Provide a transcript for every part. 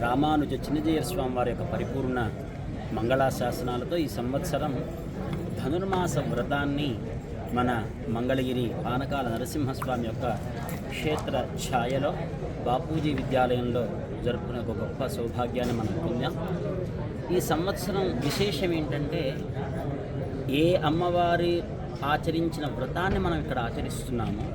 రామానుజ చిన్నజీయ స్వామి వారి యొక్క పరిపూర్ణ మంగళాశాసనాలతో ఈ సంవత్సరం ధనుర్మాస వ్రతాన్ని మన మంగళగిరి పానకాల నరసింహస్వామి యొక్క క్షేత్ర ఛాయలో బాపూజీ విద్యాలయంలో జరుపుకునే ఒక గొప్ప సౌభాగ్యాన్ని మనం పొందాం. ఈ సంవత్సరం విశేషం ఏంటంటే ఏ అమ్మవారి ఆచరించిన వ్రతాన్ని మనం ఇక్కడ ఆచరిస్తున్నామో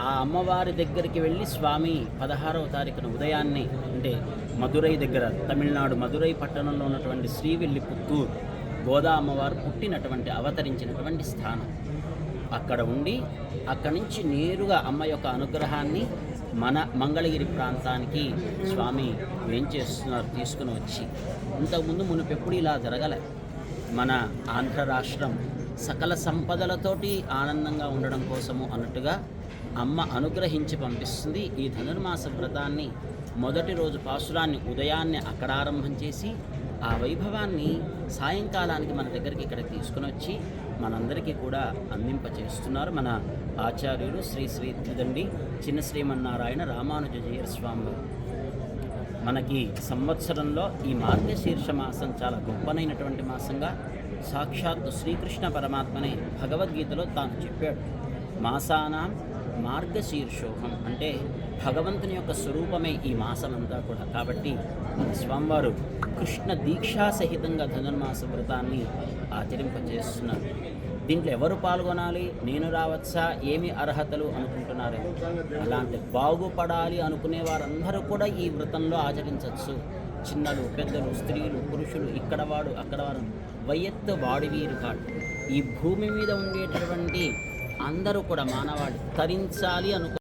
ఆ అమ్మవారి దగ్గరికి వెళ్ళి స్వామి పదహారవ తారీఖున ఉదయాన్నే అంటే మధురై దగ్గర తమిళనాడు మధురై పట్టణంలో ఉన్నటువంటి శ్రీవిల్లిపుత్తూరు గోదా అమ్మవారు పుట్టినటువంటి అవతరించినటువంటి స్థానం. అక్కడ ఉండి అక్కడి నుంచి నేరుగా అమ్మ యొక్క అనుగ్రహాన్ని మన మంగళగిరి ప్రాంతానికి స్వామి ఏం చేస్తున్నారు తీసుకుని వచ్చి ఇంతకుముందు మునుపెప్పుడు ఇలా జరగలే. మన ఆంధ్ర రాష్ట్రం సకల సంపదలతోటి ఆనందంగా ఉండడం కోసము అన్నట్టుగా అమ్మ అనుగ్రహించి పంపిస్తుంది. ఈ ధనుర్మాస వ్రతాన్ని మొదటి రోజు పాశురాన్ని ఉదయాన్నే అక్కడ ఆరంభం చేసి ఆ వైభవాన్ని సాయంకాలానికి మన దగ్గరికి ఇక్కడ తీసుకుని వచ్చి మనందరికీ కూడా అందింపచేస్తున్నారు మన ఆచార్యులు శ్రీ శ్రీ త్రిదండి చిన్న శ్రీమన్నారాయణ రామానుజయర్ స్వామి మనకి సంవత్సరంలో ఈ మార్గశీర్ష మాసం చాలా గొప్పనైనటువంటి మాసంగా సాక్షాత్తు శ్రీకృష్ణ పరమాత్మనే భగవద్గీతలో తాను చెప్పాడు. మాసానాం మార్గశీర్షోహం అంటే భగవంతుని యొక్క స్వరూపమే ఈ మాసమంతా కూడా. కాబట్టి స్వామివారు కృష్ణ దీక్షా సహితంగా ధనుర్మాస వ్రతాన్ని ఆచరింపజేస్తున్నారు దీంట్లో ఎవరు పాల్గొనాలి నేను రావచ్చా ఏమి అర్హతలు అనుకుంటున్నారు? అలాంటి బాగుపడాలి అనుకునే వారందరూ కూడా ఈ వ్రతంలో ఆచరించవచ్చు. చిన్నలు పెద్దలు స్త్రీలు పురుషులు ఇక్కడ వాడు అక్కడ వారు వయత్తు వాడి వీరు కాడు ఈ భూమి మీద ఉండేటటువంటి అందరూ కూడా మానవాళి తరించాలి అనుకు